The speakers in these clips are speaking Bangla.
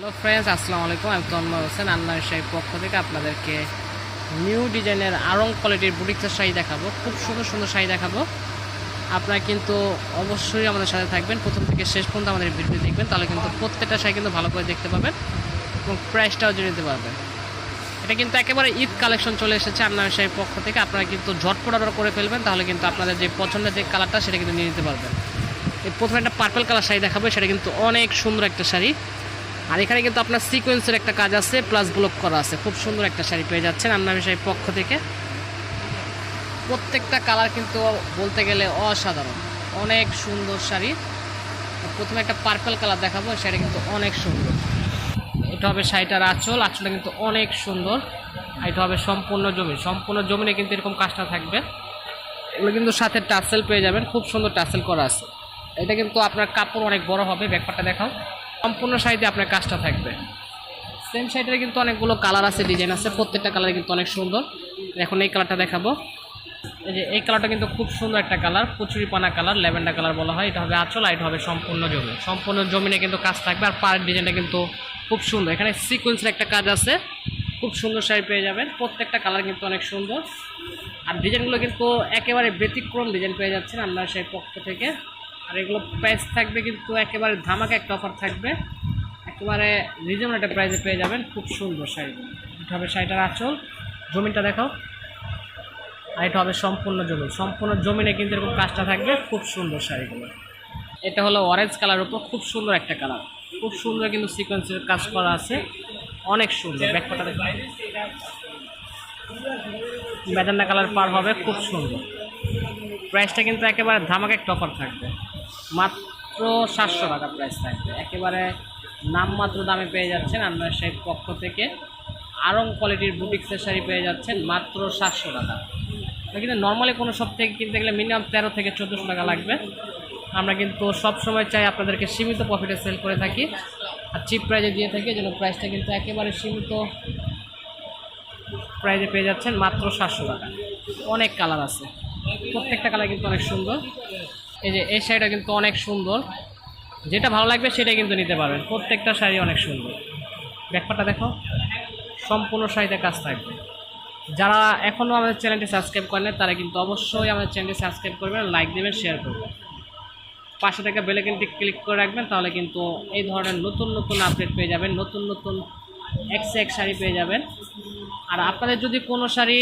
হ্যালো ফ্রেন্ডস আসসালামু আলাইকুম আমি তন্ময় হোসেন আন্নার শাহী পক্ষ থেকে আপনাদেরকে নিউ ডিজাইনের আরং কোয়ালিটির বুটিক্সের শাড়ি দেখাবো। খুব সুন্দর সুন্দর শাড়ি দেখাবো। আপনারা কিন্তু অবশ্যই আমাদের সাথে থাকবেন। প্রথম থেকে শেষ পর্যন্ত আমাদের ভিডিও দেখবেন। তাহলে কিন্তু প্রত্যেকটা শাড়ি কিন্তু ভালো করে দেখতে পাবেন এবং প্রাইসটাও জেনে নিতে পারবেন। এটা কিন্তু একেবারে ঈদ কালেকশন চলে এসেছে আন্নার শাহীর পক্ষ থেকে। আপনারা কিন্তু ঝটপট অর্ডার করে ফেলবেন। তাহলে কিন্তু আপনাদের যে পছন্দের যে কালারটা সেটা কিন্তু নিয়ে নিতে পারবেন। এই প্রথমে একটা পার্পল কালার শাড়ি দেখাবো। সেটা কিন্তু অনেক সুন্দর একটা শাড়ি। আর এখানে কিন্তু আপনার সিকোয়েন্সের একটা কাজ আছে প্লাস ব্লক করা আছে। খুব সুন্দর একটা শাড়ি পেয়ে যাচ্ছেন আন্নামি শাড়ির পক্ষ থেকে। প্রত্যেকটা কালার কিন্তু বলতে গেলে অসাধারণ। অনেক সুন্দর শাড়ি। প্রথমে একটা পার্পল কালার দেখাবো শাড়ি কিন্তু অনেক সুন্দর। এটা হবে শাড়িটার আঁচল, আঁচলটা কিন্তু অনেক সুন্দর। আর এটা হবে সম্পূর্ণ জমি। সম্পূর্ণ জমিনে কিন্তু এরকম কাজটা থাকবে। এগুলো কিন্তু সাথে টাসেল পেয়ে যাবেন। খুব সুন্দর টাসেল করা আছে। এটা কিন্তু আপনার কাপড় অনেক বড় হবে। ব্যাপারটা দেখাও। সম্পূর্ণ শাড়িতে আপনার কাজটা থাকবে। সেম শাড়িটার কিন্তু অনেকগুলো কালার আছে ডিজাইন আছে, প্রত্যেকটা কালার কিন্তু অনেক সুন্দর। এখন এই কালারটা দেখাবো। এই যে, এই কালারটা কিন্তু খুব সুন্দর একটা কালার কচুরি পানা কালার ল্যাভেন্ডার কালার বলা হয়। এটা হবে আঁচল আর এটা হবে সম্পূর্ণ জমি। সম্পূর্ণ জমিনে কিন্তু কাজ থাকবে আর পাড়ের ডিজাইনটা কিন্তু খুব সুন্দর। এখানে সিকোয়েন্সের একটা কাজ আছে। খুব সুন্দর শাড়ি পেয়ে যাবেন। প্রত্যেকটা কালার কিন্তু অনেক সুন্দর। আর ডিজাইনগুলো কিন্তু একেবারে ব্যতিক্রম ডিজাইন পেয়ে যাচ্ছেন আপনার সেই পক্ষ থেকে। আর এগুলো প্রাইস থাকবে কিন্তু একেবারে ধামাকা একটা অফার থাকবে। একেবারে রিজনেবল একটা প্রাইসে পেয়ে যাবেন। খুব সুন্দর শাড়ি। এটা হবে শাড়িটার আঁচল। জমিনটা দেখো আর এটা হবে সম্পূর্ণ জমি সম্পূর্ণ জমিনে কিন্তু এরকম কাজটা থাকবে। খুব সুন্দর শাড়িগুলো। এটা হলো অরেঞ্জ কালার উপর খুব সুন্দর একটা কালার খুব সুন্দর কিন্তু সিকোয়েন্সের কাজ করা আছে। অনেক সুন্দর। ব্যাকপাটা দেখো। বেদান্না কালার পার হবে। খুব সুন্দর। প্রাইসটা কিন্তু একেবারে ধামাকা একটা অফার থাকবে। মাত্র সাতশো টাকা প্রাইস থাকবে। একেবারে নামমাত্র দামে পেয়ে যাচ্ছেন আপনার সেই পক্ষ থেকে। আরং কোয়ালিটির বুটিক্সের শাড়ি পেয়ে যাচ্ছেন মাত্র সাতশো টাকা। কিন্তু নর্মালি কোনো সব থেকে কিনতে গেলে মিনিমাম তেরো থেকে চোদ্দোশো টাকা লাগবে। আমরা কিন্তু সব সময় চাই আপনাদেরকে সীমিত প্রফিটে সেল করে থাকি। আর চিপ প্রাইজে দিয়ে থাকি যেন প্রাইসটা কিন্তু একেবারে সীমিত প্রাইজে পেয়ে যাচ্ছেন মাত্র সাতশো টাকা। অনেক কালার আছে। প্রত্যেকটা কালার কিন্তু অনেক সুন্দর। এই যে, এই শাড়িটা কিন্তু অনেক সুন্দর। যেটা ভালো লাগবে সেটাই কিন্তু নিতে পারবেন। প্রত্যেকটা শাড়ি অনেক সুন্দর। ব্যাপারটা দেখো, সম্পূর্ণ শাড়িতে কাজ থাকবে। যারা এখনও আমাদের চ্যানেলটি সাবস্ক্রাইব করেন তারা কিন্তু অবশ্যই আমাদের চ্যানেলটি সাবস্ক্রাইব করবেন, লাইক দেবেন, শেয়ার করবেন। পাশে থেকে বেলেকেনটি ক্লিক করে রাখবেন, তাহলে কিন্তু এই ধরনের নতুন নতুন আপডেট পেয়ে যাবেন, নতুন নতুন এক্স এক শাড়ি পেয়ে যাবেন। আর আপনাদের যদি কোনো শাড়ি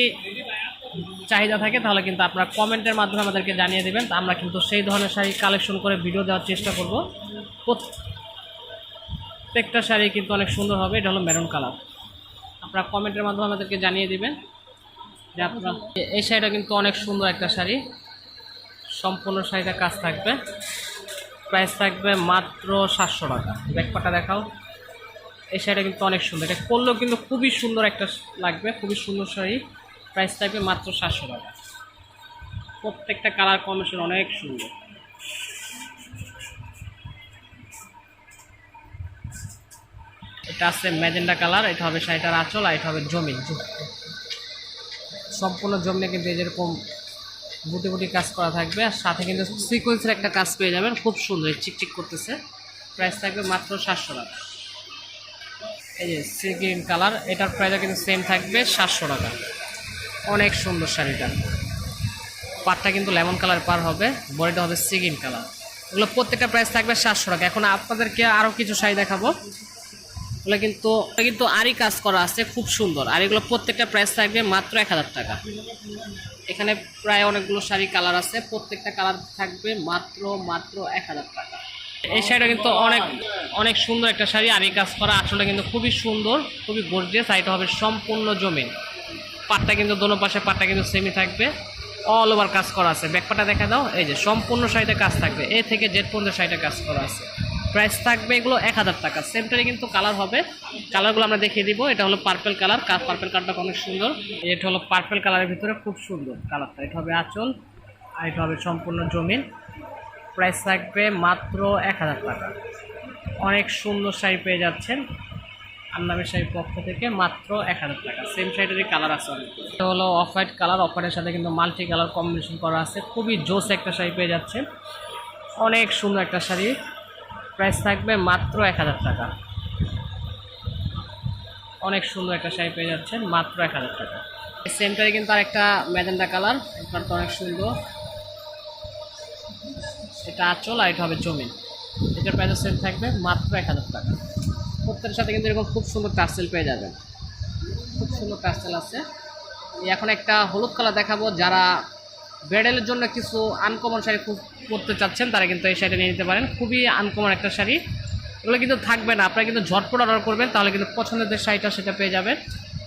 চাহিদা থাকে, তাহলে কিন্তু আপনারা কমেন্টের মাধ্যমে আমাদেরকে জানিয়ে দেবেন। আমরা কিন্তু সেই ধরনের শাড়ি কালেকশন করে ভিডিও দেওয়ার চেষ্টা করব। প্রত্যেকটা শাড়ি কিন্তু অনেক সুন্দর হবে, এটা হলো মেরুন কালার আপনারা কমেন্টের মাধ্যমে আমাদেরকে জানিয়ে দেবেন যে আপনারা এই শাড়িটা কিন্তু অনেক সুন্দর একটা শাড়ি। সম্পূর্ণ শাড়িটা কাজ থাকবে। প্রাইস থাকবে মাত্র সাতশো টাকা। ব্যাকপাটা দেখাও। এই শাড়িটা কিন্তু অনেক সুন্দর। এটা করলেও কিন্তু খুবই সুন্দর একটা লাগবে, খুবই সুন্দর শাড়ি। প্রাইস থাকবে মাত্র সাতশো টাকা। প্রত্যেকটা কালার কম্বিনেশন অনেক সুন্দর। এটা আছে ম্যাজেন্ডা কালার এটা হবে শাড়িটার আঁচল আর এটা হবে জমিন। সম্পূর্ণ জমিনে কিন্তু যেরকম বুটি বুটি কাজ করা থাকবে আর সাথে কিন্তু সিকোয়েন্সের একটা কাজ পেয়ে যাবেন, খুব সুন্দর চিকচিক করতেছে। প্রাইস থাকবে মাত্র সাতশো টাকা। এই যে সি গ্রিন কালার এটার প্রাইসও কিন্তু সেম থাকবে সাতশো টাকা। অনেক সুন্দর শাড়িটা। পাটটা কিন্তু লেমন কালার পার হবে, বডিটা হবে সি গ্রিন কালার। এগুলো প্রত্যেকটা প্রাইস থাকবে সাতশো টাকা। এখন আপনাদেরকে আরও কিছু শাড়ি দেখাবো। এগুলো কিন্তু কিন্তু আরই কাজ করা আছে, খুব সুন্দর। আর এগুলো প্রত্যেকটা প্রাইস থাকবে মাত্র এক হাজার টাকা। এখানে প্রায় অনেকগুলো শাড়ি কালার আছে, প্রত্যেকটা কালার থাকবে মাত্র মাত্র এক হাজার টাকা। এই শাড়িটা কিন্তু অনেক অনেক সুন্দর একটা শাড়ি আর কাজ করা। আসলে কিন্তু খুবই সুন্দর, খুবই গর্জিয়াস শাড়িটা হবে সম্পূর্ণ জমিন। পাটটা কিন্তু দোনো পাশে, পাটটা কিন্তু সেমি থাকবে। অল ওভার কাজ করা আছে। ব্যাকপাটা দেখা দাও। এই যে সম্পূর্ণ শাড়িতে কাজ থাকবে। এ থেকে জেড পর্যন্ত শাড়িটা কাজ করা আছে। প্রাইস থাকবে এগুলো এক হাজার টাকা। সেমটারে কিন্তু কালার হবে। কালারগুলো আমরা দেখিয়ে দিব। এটা হলো পার্পেল কালার পার্পেল কালারটা অনেক সুন্দর। এটা হলো পার্পেল কালারের ভিতরে খুব সুন্দর কালারটা এটা হবে আঁচল। আর এটা হবে সম্পূর্ণ জমিন। প্রাইস থাকবে মাত্র এক হাজার টাকা। অনেক সুন্দর শাড়ি পেয়ে যাচ্ছেন। আন্নামের শাড়ির পক্ষ থেকে মাত্র এক হাজার টাকা। সেম শাড়িটারই কালার আছে অনেক। এটা হলো অফ হোয়াইট কালার অফ হোয়াইটের সাথে কিন্তু মাল্টি কালার কম্বিনেশন করা আছে। খুবই জোস একটা শাড়ি পেয়ে যাচ্ছে অনেক সুন্দর একটা শাড়ি। প্রাইস থাকবে মাত্র এক হাজার টাকা। অনেক সুন্দর একটা শাড়ি পেয়ে যাচ্ছেন, মাত্র এক হাজার টাকা। সেমটাই কিন্তু আর একটা ম্যাজেন্ডা কালার তো অনেক সুন্দর। এটা আচল আর এটা হবে জমিন। এটার প্রাইস সেম থাকবে, মাত্র এক হাজার টাকা। প্রত্যেকের সাথে কিন্তু এরকম খুব সুন্দর টার্সেল পেয়ে যাবেন। খুব সুন্দর টার্সেল আছে। এখন একটা হলুদ কালার দেখাবো। যারা ব্রাইডালের জন্য কিছু আনকমন শাড়ি খুব পরতে চাচ্ছেন, তারা কিন্তু এই শাড়িটা নিয়ে নিতে পারেন। খুবই আনকমন একটা শাড়ি। এগুলো কিন্তু থাকবে না। আপনারা কিন্তু ঝটপট অর্ডার করবেন, তাহলে কিন্তু পছন্দের যে শাড়িটা সেটা পেয়ে যাবেন।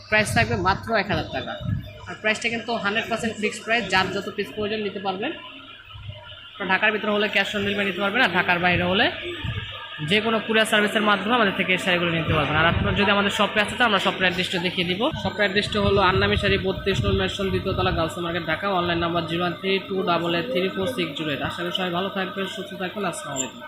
প্রাইস থাকবে মাত্র এক হাজার টাকা। আর প্রাইসটা কিন্তু হান্ড্রেড পার্সেন্ট ফিক্সড প্রাইস যার যত পিস প্রয়োজন নিতে পারবেন। ঢাকার ভিতরে হলে ক্যাশ অন ডেলিভারি নিতে পারবেন, আর ঢাকার বাইরে হলে যে কোনো কুরিয়ার সার্ভিসের মাধ্যমে আমাদের থেকে এই শাড়িগুলো নিতে পারবেন। আর আপনার যদি আমাদের শপে আসতে আমরা শপের অ্যাড্রেসটা দেখিয়ে দিব। শপের অ্যাড্রেসটা হলো আন্নামি শাড়ি বত্রিশ নম্বর mason দ্বিতীয়তলা girls market Dhaka. Online number zero three two double eight three four six zero eight আশা করি সবাই ভালো থাকবেন, সুস্থ থাকবেন। আসসালামু আলাইকুম।